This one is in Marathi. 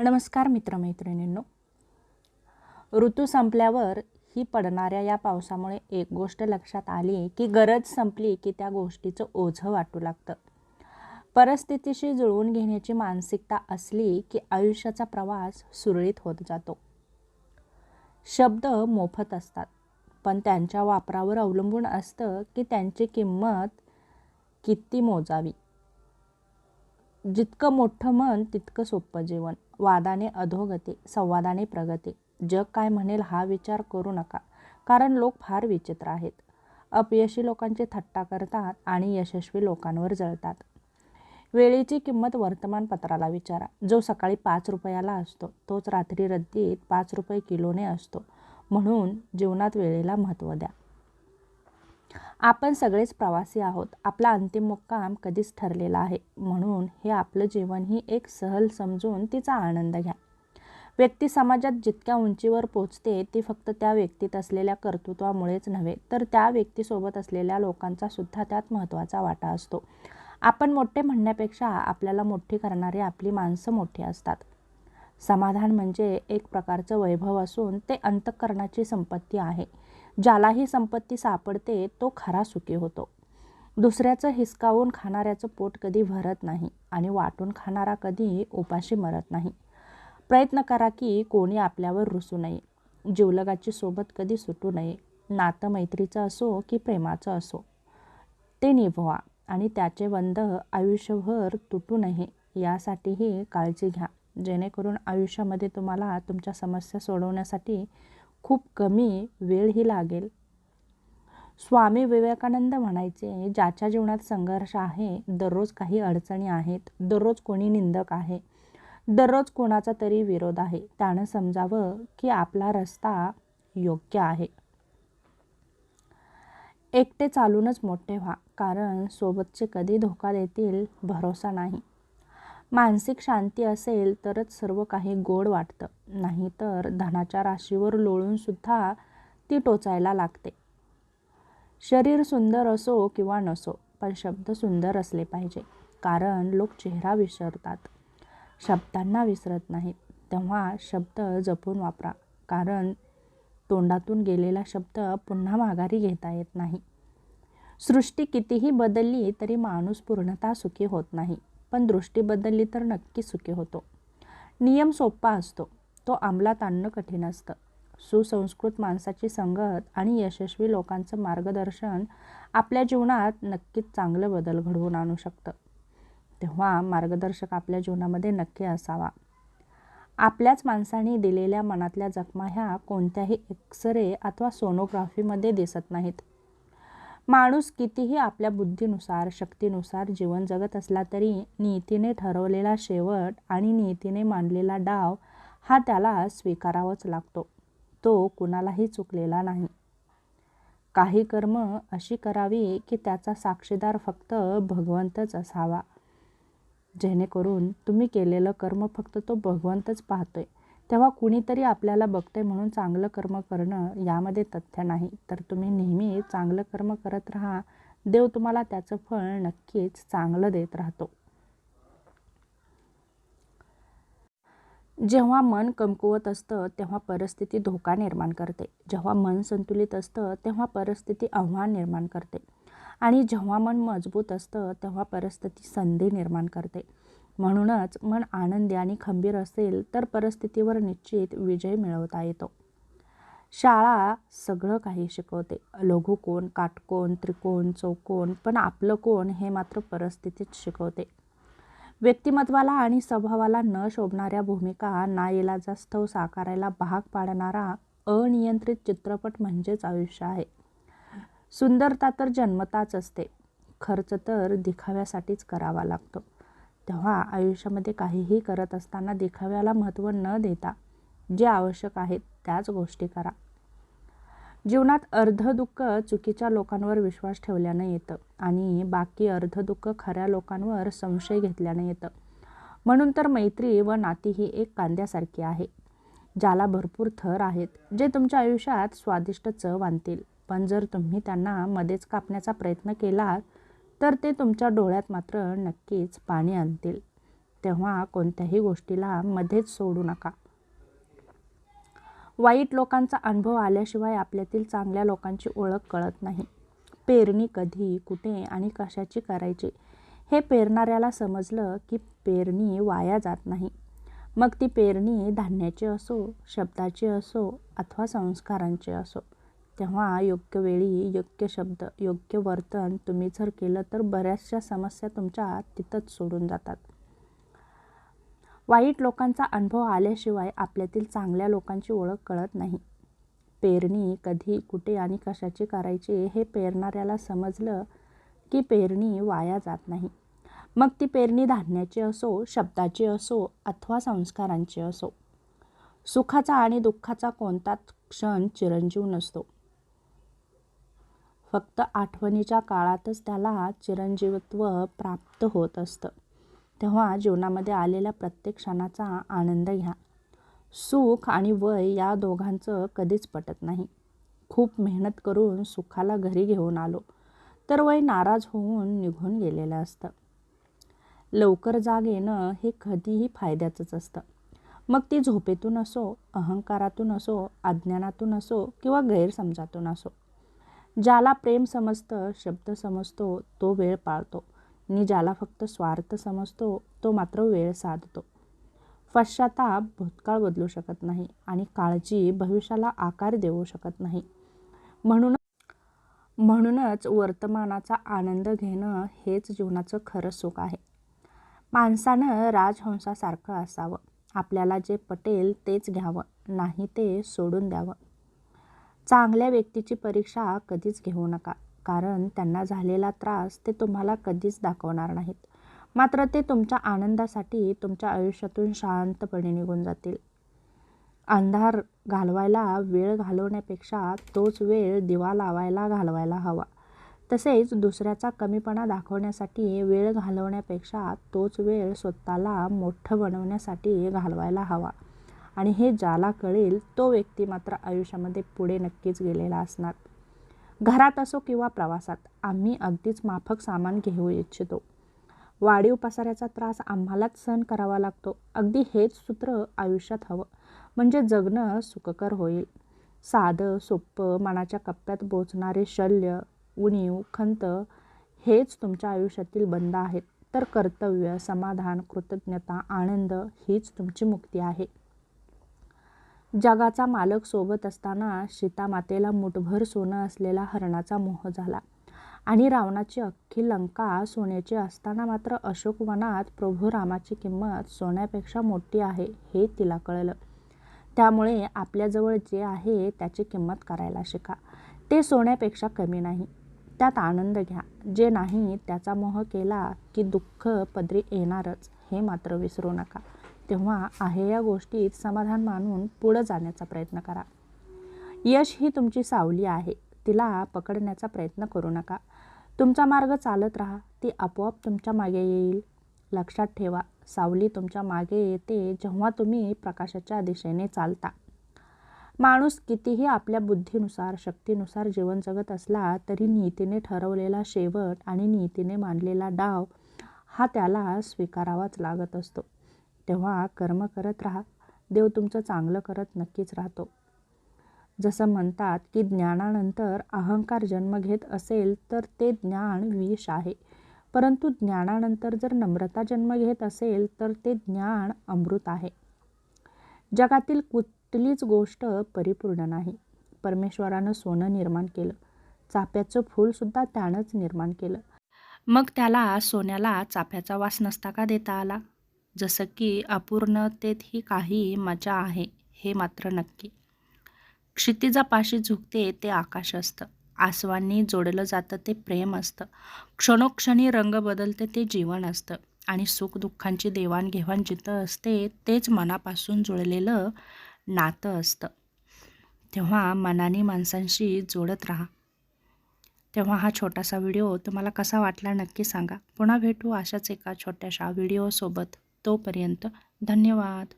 नमस्कार मित्रमैत्रिणींनो. ऋतू संपल्यावर ही पडणाऱ्या या पावसामुळे एक गोष्ट लक्षात आली की गरज संपली की त्या गोष्टीचं ओझं वाटू लागतं. परिस्थितीशी जुळवून घेण्याची मानसिकता असली की आयुष्याचा प्रवास सुरळीत होत जातो. शब्द मोफत असतात पण त्यांच्या वापरावर अवलंबून असतं की त्यांची किंमत किती मोजावी. जितकं मोठं मन तितकं सोपं जीवन. वादाने अधोगती संवादाने प्रगती. जग काय म्हणेल हा विचार करू नका कारण लोक फार विचित्र आहेत. अपयशी लोकांची थट्टा करतात आणि यशस्वी लोकांवर जळतात. वेळेची किंमत वर्तमानपत्राला विचारा. जो सकाळी पाच रुपयाला असतो तोच रात्री रद्दीत पाच रुपये किलोने असतो. म्हणून जीवनात वेळेला महत्त्व द्या. आपण सगळेच प्रवासी आहोत. आपला अंतिम मुक्काम कधीच ठरलेला आहे. म्हणून हे आपलं जीवन ही एक सहल समजून तिचा आनंद घ्या. व्यक्ती समाजात जितक्या उंचीवर पोचते ती फक्त त्या व्यक्तीत असलेल्या कर्तृत्वामुळेच नव्हे तर त्या व्यक्तीसोबत असलेल्या लोकांचा सुद्धा त्यात महत्त्वाचा वाटा असतो. आपण मोठे म्हणण्यापेक्षा आपल्याला मोठी करणारी आपली माणसं मोठी असतात. समाधान म्हणजे एक प्रकारचं वैभव असून ते अंतःकरणाची संपत्ती आहे. ज्याला ही संपत्ती सापडते तो खरा सुखी होतो. दुसऱ्याचं हिसकावून खाणाऱ्याचं पोट कधी भरत नाही आणि वाटून खाणारा कधी उपाशी मरत नाही. प्रयत्न करा की कोणी आपल्यावर रुसू नये. जिवलगाची सोबत कधी सुटू नये. नातं मैत्रीचं असो की प्रेमाचं असो. ते निभवा आणि त्याचे बंध आयुष्यभर तुटू नये. यासाठीही काळजी घ्या. जेणेकरून आयुष्यामध्ये तुम्हाला तुमच्या समस्या सोडवण्यासाठी खूप कमी वेळही लागेल. स्वामी विवेकानंद म्हणायचे ज्याच्या जीवनात संघर्ष आहे दररोज काही अडचणी आहेत दररोज कोणी निंदक आहे दररोज कोणाचा तरी विरोध आहे त्यानं समजावं की आपला रस्ता योग्य आहे. एकटे चालूनच मोठे व्हा कारण सोबतचे कधी धोका देतील भरोसा नाही. मानसिक शांती असेल तरच सर्व काही गोड वाटतं. नाहीतर धनाच्या राशीवर लोळूनसुद्धा ती टोचायला लागते. शरीर सुंदर असो किंवा नसो पण शब्द सुंदर असले पाहिजे. कारण लोक चेहरा विसरतात. शब्दांना विसरत नाहीत. तेव्हा शब्द जपून वापरा. कारण तोंडातून गेलेला शब्द पुन्हा माघारी घेता येत नाही. सृष्टी कितीही बदलली तरी माणूस पूर्णतः सुखी होत नाही. पण दृष्टी बदलली तर नक्की सुखी होतो. नियम सोपा असतो. तो अंमलात आणणं कठीण असतं. सुसंस्कृत माणसाची संगत आणि यशस्वी लोकांचं मार्गदर्शन आपल्या जीवनात नक्कीच चांगलं बदल घडवून आणू शकतं. तेव्हा मार्गदर्शक आपल्या जीवनामध्ये नक्की असावा. आपल्याच माणसाने दिलेल्या मनातल्या जखमा ह्या कोणत्याही एक्सरे अथवा सोनोग्राफीमध्ये दिसत नाहीत. माणूस कितीही आपल्या बुद्धीनुसार शक्तीनुसार जीवन जगत असला तरी नीतीने ठरवलेला शेवट आणि नीतीने मांडलेला डाव हा त्याला स्वीकारावाच लागतो. तो कुणालाही चुकलेला नाही. काही कर्म अशी करावी की त्याचा साक्षीदार फक्त भगवंतच असावा. जेणेकरून तुम्ही केलेलं कर्म फक्त तो भगवंतच पाहतोय. तेव्हा कुणीतरी आपल्याला बघते म्हणून चांगलं कर्म करणं यामध्ये तथ्य नाही. तर तुम्ही नेहमी चांगलं कर्म करत राहा. देव तुम्हाला त्याचं फळ नक्कीच चांगलं देत राहतो. जेव्हा मन कमकुवत असतं तेव्हा परिस्थिती धोका निर्माण करते. जेव्हा मन संतुलित असतं तेव्हा परिस्थिती आव्हान निर्माण करते. आणि जेव्हा मन मजबूत असतं तेव्हा परिस्थिती संधी निर्माण करते. म्हणूनच मन आनंदी आणि खंबीर असेल तर परिस्थितीवर निश्चित विजय मिळवता येतो. शाळा सगळं काही शिकवते. लघुकोण काटकोण त्रिकोण चौकोन पण आपलं कोण हे मात्र परिस्थितीच शिकवते. व्यक्तिमत्वाला आणि स्वभावाला न शोभणाऱ्या भूमिका नाईलाजास्तव साकारायला भाग पाडणारा अनियंत्रित चित्रपट म्हणजेच आयुष्य आहे. सुंदरता तर जन्मताच असते. खर्च तर दिखाव्यासाठीच करावा लागतो. तेव्हा आयुष्यामध्ये काहीही करत असताना देखाव्याला महत्त्व न देता जे आवश्यक आहेत त्याच गोष्टी करा. जीवनात अर्ध दुःख चुकीच्या लोकांवर विश्वास ठेवल्यानं येतं आणि बाकी अर्ध दुःख खऱ्या लोकांवर संशय घेतल्यानं येतं. म्हणून तर मैत्री व नाती ही एक कांद्यासारखी आहे ज्याला भरपूर थर आहेत जे तुमच्या आयुष्यात स्वादिष्ट चव आणतील. पण जर तुम्ही त्यांना मध्येच कापण्याचा प्रयत्न केलात तर ते तुमच्या डोळ्यात मात्र नक्कीच पाणी आणतील. तेव्हा कोणत्याही गोष्टीला मध्येच सोडू नका. वाईट लोकांचा अनुभव आल्याशिवाय आपल्यातील चांगल्या लोकांची ओळख कळत नाही. पेरणी कधी कुठे आणि कशाची करायची? हे पेरणाऱ्याला समजलं की पेरणी वाया जात नाही. मग ती पेरणी धान्याची असो शब्दाची असो अथवा संस्कारांची असो. तेव्हा योग्य वेळी योग्य शब्द योग्य वर्तन तुम्ही जर केलं तर बऱ्याचशा समस्या तुमच्या तिथंच सोडून जातात. वाईट लोकांचा अनुभव आल्याशिवाय आपल्यातील चांगल्या लोकांची ओळख कळत नाही. पेरणी कधी कुठे आणि कशाची करायची हे पेरणाऱ्याला समजलं की पेरणी वाया जात नाही. मग ती पेरणी धान्याची असो शब्दाची असो अथवा संस्कारांची असो. सुखाचा आणि दुःखाचा कोणताच क्षण चिरंजीव नसतो. फक्त आठवणीच्या काळातच त्याला चिरंजीवत्व प्राप्त होत असतं. तेव्हा जीवनामध्ये आलेल्या प्रत्येक क्षणाचा आनंद घ्या. सुख आणि वय या दोघांचं कधीच पटत नाही. खूप मेहनत करून सुखाला घरी घेऊन आलो तर वय नाराज होऊन निघून गेलेलं असतं. लवकर जाग येणं हे कधीही फायद्याचंच असतं. मग ती झोपेतून असो अहंकारातून असो अज्ञानातून असो किंवा गैरसमजातून असो ज्याला प्रेम समजतं शब्द समजतो तो वेळ पाळतो. आणि ज्याला फक्त स्वार्थ समजतो तो मात्र वेळ साधतो. पश्चाताप भूतकाळ बदलू शकत नाही आणि काळजी भविष्याला आकार देऊ शकत नाही. म्हणून म्हणूनच वर्तमानाचा आनंद घेणं हेच जीवनाचं खरं सुख आहे. माणसानं राजहंसासारखं असावं. आपल्याला जे पटेल तेच घ्यावं. नाही ते सोडून द्यावं. चांगल्या व्यक्तीची परीक्षा कधीच घेऊ नका. कारण त्यांना झालेला त्रास ते तुम्हाला कधीच दाखवणार नाहीत. मात्र ते तुमच्या आनंदासाठी तुमच्या आयुष्यातून शांतपणे निघून जातील. अंधार घालवायला वेळ घालवण्यापेक्षा तोच वेळ दिवा लावायला घालवायला हवा. तसेच दुसऱ्याचा कमीपणा दाखवण्यासाठी वेळ घालवण्यापेक्षा तोच वेळ स्वतःला मोठं बनवण्यासाठी घालवायला हवा. आणि हे ज्याला कळेल तो व्यक्ती मात्र आयुष्यामध्ये पुढे नक्कीच गेलेला असणार. घरात असो किंवा प्रवासात आम्ही अगदीच माफक सामान घेऊ इच्छितो. वाढीव पसाऱ्याचा त्रास आम्हालाच सहन करावा लागतो. अगदी हेच सूत्र आयुष्यात हवं. म्हणजे जगणं सुखकर होईल. साधं सोप्पं मनाच्या कप्प्यात बोचणारे शल्य उणीव खंत हेच तुमच्या आयुष्यातील बंद आहेत. तर कर्तव्य समाधान कृतज्ञता आनंद हीच तुमची मुक्ती आहे. जगाचा मालक सोबत असताना सीतामातेला मुठभर सोनं असलेला हरणाचा मोह झाला. आणि रावणाची अख्खी लंका सोन्याची असताना मात्र अशोकवनात प्रभू रामाची किंमत सोन्यापेक्षा मोठी आहे हे तिला कळलं. त्यामुळे आपल्याजवळ जे आहे त्याची किंमत करायला शिका. ते सोन्यापेक्षा कमी नाही. त्यात आनंद घ्या. जे नाही त्याचा मोह केला की दुःख पदरी येणारच हे मात्र विसरू नका. तेव्हा आहे या गोष्टीत समाधान मानून पुढं जाण्याचा प्रयत्न करा. यश ही तुमची सावली आहे. तिला पकडण्याचा प्रयत्न करू नका. तुमचा मार्ग चालत राहा. ती आपोआप तुमच्या मागे येईल. लक्षात ठेवा सावली तुमच्या मागे येते जेव्हा तुम्ही प्रकाशाच्या दिशेने चालता. माणूस कितीही आपल्या बुद्धीनुसार शक्तीनुसार जीवन जगत असला तरी नीतीने ठरवलेला शेवट आणि नीतीने मांडलेला डाव हा त्याला स्वीकारावाच लागत असतो. तेव्हा कर्म करत राहा. देव तुमचं चांगलं करत नक्कीच राहतो. जसं म्हणतात की ज्ञानानंतर अहंकार जन्म घेत असेल तर ते ज्ञान विष आहे. परंतु ज्ञानानंतर जर नम्रता जन्म घेत असेल तर ते ज्ञान अमृत आहे. जगातील कुठलीच गोष्ट परिपूर्ण नाही. परमेश्वरानं सोनं निर्माण केलं. चाफ्याचं फूलसुद्धा त्यानंच निर्माण केलं. मग त्याला सोन्याला चाफ्याचा वास नसता का देता आला? जसं की अपूर्णतेत ही काही मजा आहे हे मात्र नक्की. क्षितिजापाशी झुकते ते आकाश असतं. आसवांनी जोडलं जातं ते प्रेम असतं. क्षणोक्षणी रंग बदलते ते जीवन असतं. आणि सुखदुःखांची देवाणघेवाण जिथं असते तेच मनापासून जुळलेलं नातं असतं. तेव्हा मनाने माणसांशी जोडत राहा. तेव्हा हा छोटासा व्हिडिओ तुम्हाला कसा वाटला नक्की सांगा. पुन्हा भेटू अशाच एका छोट्याशा व्हिडिओसोबत. तोपर्यंत धन्यवाद.